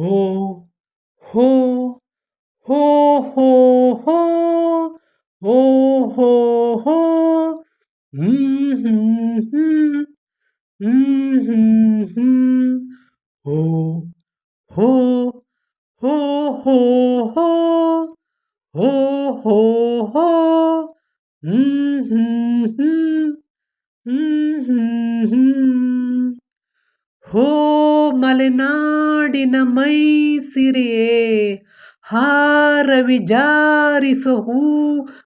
ho, ho, ho, ho, ho, ho, ho, ho, mm-hmm, mm-hmm, mm-hmm, ho, ho, ho, ho, ho, ho, ho, ho, mm-hmm, mm-hmm, ho, ಮಲೆನಾಡಿನ ಮೈಸಿರಿಯೇ ಹಾರವಿ ಜಾರಿಸೋ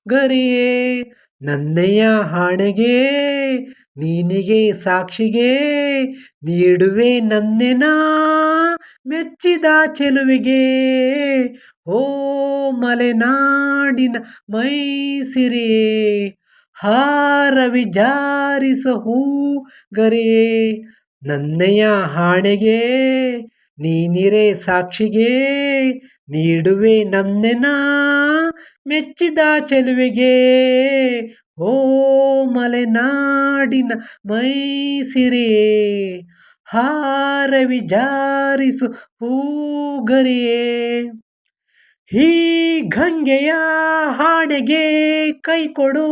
ಗರಿಯೇ ನನ್ನಯ್ಯ ಹಾಣೆಗೆ, ನೀನಿಗೆ ಸಾಕ್ಷಿಗೆ, ನೀಡುವೆ ನನ್ನೆನ ಮೆಚ್ಚಿದ ಚೆಲುವಿಗೆ. ಓ ಮಲೆನಾಡಿನ ಮೈಸಿರಿಯೇ ಹಾರವಿ ಜಾರಿಸು ಹೂ ಗರಿಯೇ ನನ್ನೆಯ ಹಾಣೆಗೆ ನೀನಿರೆ ಸಾಕ್ಷಿಗೆ ನೀಡುವೆ ನನ್ನೆನ ಮೆಚ್ಚಿದ ಚೆಲುವೆಗೆ. ಓ ಮಲೆನಾಡಿನ ಮೈಸಿರೆ, ಹಾರವಿ ಜಾರಿಸು ಹೂಗರಿಯೇ ಈ ಗಂಗೆಯ ಹಾಡೆಗೆ ಕೈ ಕೊಡು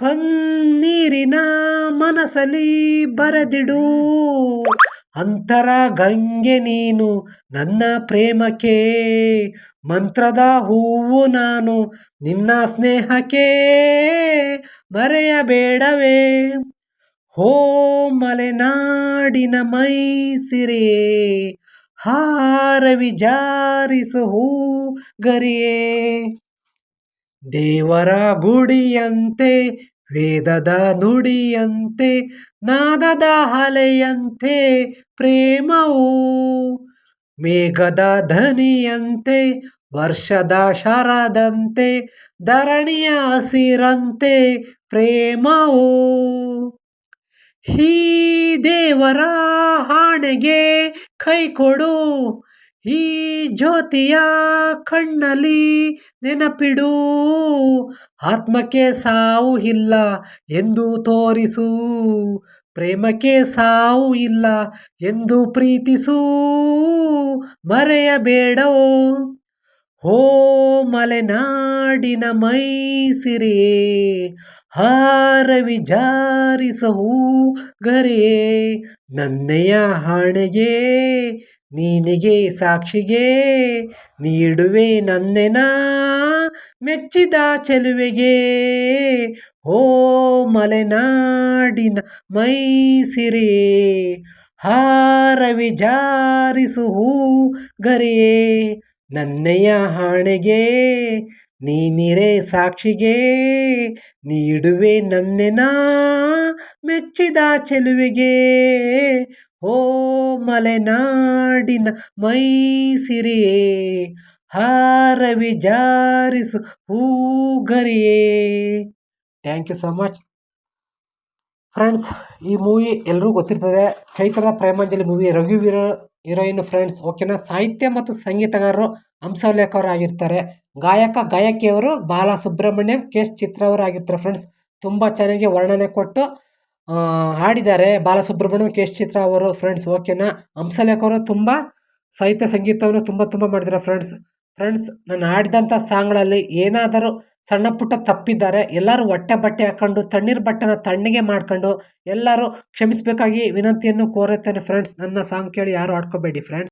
ಪನ್ನೀರಿನ ಮನಸಲಿ ಬರೆದಿಡು. ಅಂತರ ಗಂಗೆ ನೀನು ನನ್ನ ಪ್ರೇಮಕ್ಕೆ. ಮಂತ್ರದ ಹೂವು ನಾನು ನಿನ್ನ ಸ್ನೇಹಕ್ಕೆ. ಮರೆಯಬೇಡವೇ. ಹೋ ಮಲೆನಾಡಿನ ಮೈಸಿರಿಯೇ ಹಾರವಿ ಜಾರಿಸು ಹೂಗರಿಯೇ ದೇವರ ಗುಡಿಯಂತೆ, ವೇದದ ನುಡಿಯಂತೆ, ನಾದದ ಹಲೆಯಂತೆ ಪ್ರೇಮವು, ಮೇಘದ ಧನಿಯಂತೆ ವರ್ಷದ ಶರದಂತೆ, ಧರಣಿಯ ಹಸಿರಂತೆ ಪ್ರೇಮವು. ಹೀ ದೇವರ ಹಾಣೆಗೆ ಕೈ ಕೊಡು ಈ ಜ್ಯೋತಿಯ ಕಣ್ಣಲ್ಲಿ ನೆನಪಿಡು. ಆತ್ಮಕ್ಕೆ ಸಾವು ಇಲ್ಲ ಎಂದು ತೋರಿಸು. ಪ್ರೇಮಕ್ಕೆ ಸಾವು ಇಲ್ಲ ಎಂದು ಪ್ರೀತಿಸು. ಮರೆಯಬೇಡೋ. ಹೋ ಮಲೆನಾಡಿನ ಮೈಸಿರಿಯೇ ಹಾರವಿ ಜಾರಿಸವು ಗರೇ, ನನ್ನೆಯ ಹಾಣೆಗೆ ನೀನಿಗೆ ಸಾಕ್ಷಿಗೆ ನೀಡುವೆ ನನ್ನೆನ ಮೆಚ್ಚಿದ ಚೆಲುವೆಗೆ. ಓ ಮಲೆನಾಡಿನ ಮೈಸಿರೇ, ಹಾರವಿ ಜಾರಿಸು ಹೂಗರಿಯೇ ನನ್ನೆಯ ಹಾಣೆಗೆ, ನೀನಿರೆ ಸಾಕ್ಷಿಗೆ, ನೀಡುವೆ ನನ್ನೆನ ಮೆಚ್ಚಿದ ಚೆಲುವಿಗೆ. ಓ ಮಲೆನಾಡಿನ ಮೈಸಿರಿಯೇ ಹಾರವಿ ಜಾರಿಸು ಹೂಗರಿಯೇ. Thank you so much friends ಈ ಮೂವಿ ಎಲ್ಲರೂ ಗೊತ್ತಿರ್ತದೆ. ಚೈತ್ರದ ಪ್ರೇಮಾಂಜಲಿ ಮೂವಿ ರಘುವೀರ ಹೀರೋಯಿನ್ ಫ್ರೆಂಡ್ಸ್ ಓಕೆನಾ ಸಾಹಿತ್ಯ ಮತ್ತು ಸಂಗೀತಗಾರರು ಹಂಸಲೇಖ ಆಗಿರ್ತಾರೆ ಗಾಯಕ ಗಾಯಕಿಯವರು ಬಾಲಸುಬ್ರಹ್ಮಣ್ಯಂ ಕೆ ಎಸ್ ಚಿತ್ರ ಆಗಿರ್ತಾರೆ ಫ್ರೆಂಡ್ಸ್ ತುಂಬ ಚೆನ್ನಾಗಿ ವರ್ಣನೆ ಕೊಟ್ಟು ಹಾಡಿದ್ದಾರೆ ಬಾಲಸುಬ್ರಹ್ಮಣ್ಯಂ ಕೆ ಎಸ್ ಚಿತ್ರ ಅವರು ಫ್ರೆಂಡ್ಸ್ ಓಕೆನಾ ಹಂಸಲೇಖ ಅವರು ತುಂಬ ಸಾಹಿತ್ಯ ಸಂಗೀತವನ್ನು ತುಂಬ ತುಂಬ ಮಾಡಿದ್ದಾರೆ ಫ್ರೆಂಡ್ಸ್ ಫ್ರೆಂಡ್ಸ್ ನಾನು ಹಾಡಿದಂಥ ಸಾಂಗ್ಗಳಲ್ಲಿ ಏನಾದರೂ ಸಣ್ಣ ಪುಟ್ಟ ತಪ್ಪಿದ್ದಾರೆ, ಎಲ್ಲರೂ ಹೊಟ್ಟೆ ಬಟ್ಟೆ ಹಾಕ್ಕೊಂಡು ತಣ್ಣೀರು ಬಟ್ಟೆನ ತಣ್ಣಗೆ ಮಾಡ್ಕೊಂಡು ಎಲ್ಲರೂ ಕ್ಷಮಿಸಬೇಕಾಗಿ ವಿನಂತಿಯನ್ನು ಕೋರುತ್ತೇನೆ ಫ್ರೆಂಡ್ಸ್ ನನ್ನ ಸಾಂಗ್ ಕೇಳಿ ಯಾರು ಆಡ್ಕೋಬೇಡಿ ಫ್ರೆಂಡ್ಸ್